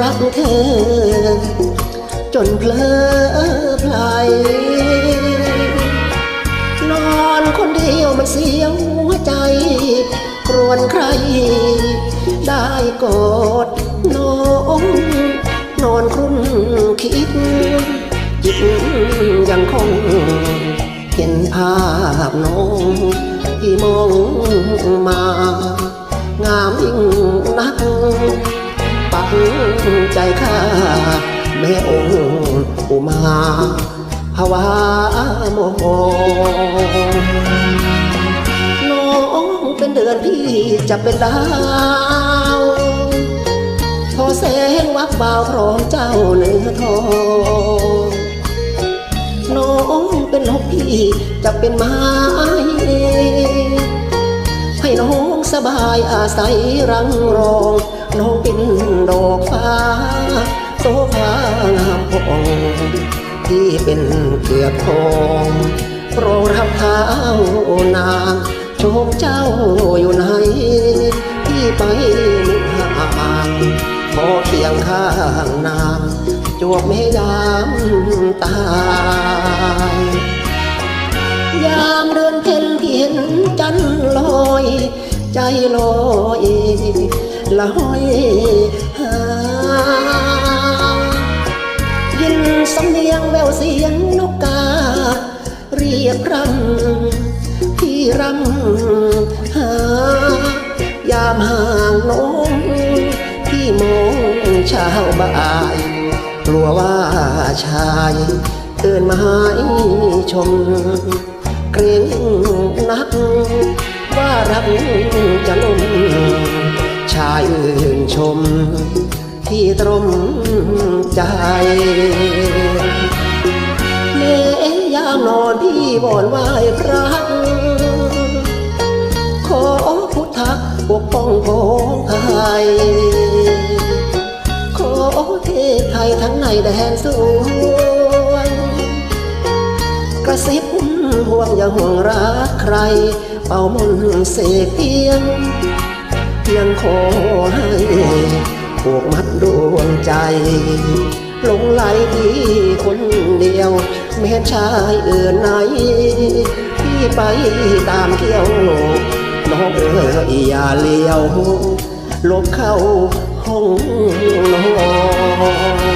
รักเธอ จนเพลอพลายนอนคนเดียวมันเสียวหัวใจกรวนใคร ได้กอดน้องนอนครุ่นคิดจิตยังคง เห็นภาพน้องที่มองมา องค์อุมาภาวะโมโหน้องเป็นเดือนที่จะเป็นดาวพอแสงวับวาวพร้อมเจ้าเนื้อทองน้องเป็นนกพี่จะเป็นไม้ให้น้องสบายอาศัยรังรอง น้องเป็นดอกฟ้า โซฟางามพองที่เป็นเกลือกทองโปรรับเท้านางชมเจ้าอยู่ไหนที่ไปมิห่างขอเคียงข้างนางจวบเมยามตายยามเดินเพ่นที่เห็นจันลอย ใจลอยลอยหา ยินสำเนียงแววเสียงนกกา เรียกรำที่รำหายามห่างน้องที่มองเช้าบ่ายกลัวว่าชายเตือนมาห้ชม เกรงนัก ว่ารักจะลมชายอื่นชม ที่ตรมใจเมยามนอนพี่บอนไหวพระขอพุทธะปกป้องพองไทยขอเทศไทยทั้งในแดนสวงกระซิบห่วงอย่าห่วงรักใคร เป่ามนต์เสกเพียงเพียงขอให้ ผูกมัดดวงใจ หลงไหลที่คนเดียว แม่ชายอื่นไหนที่ไปตามเที่ยว น้องเอ๋ยอย่าเลี้ยวลบเข้าห้องนอน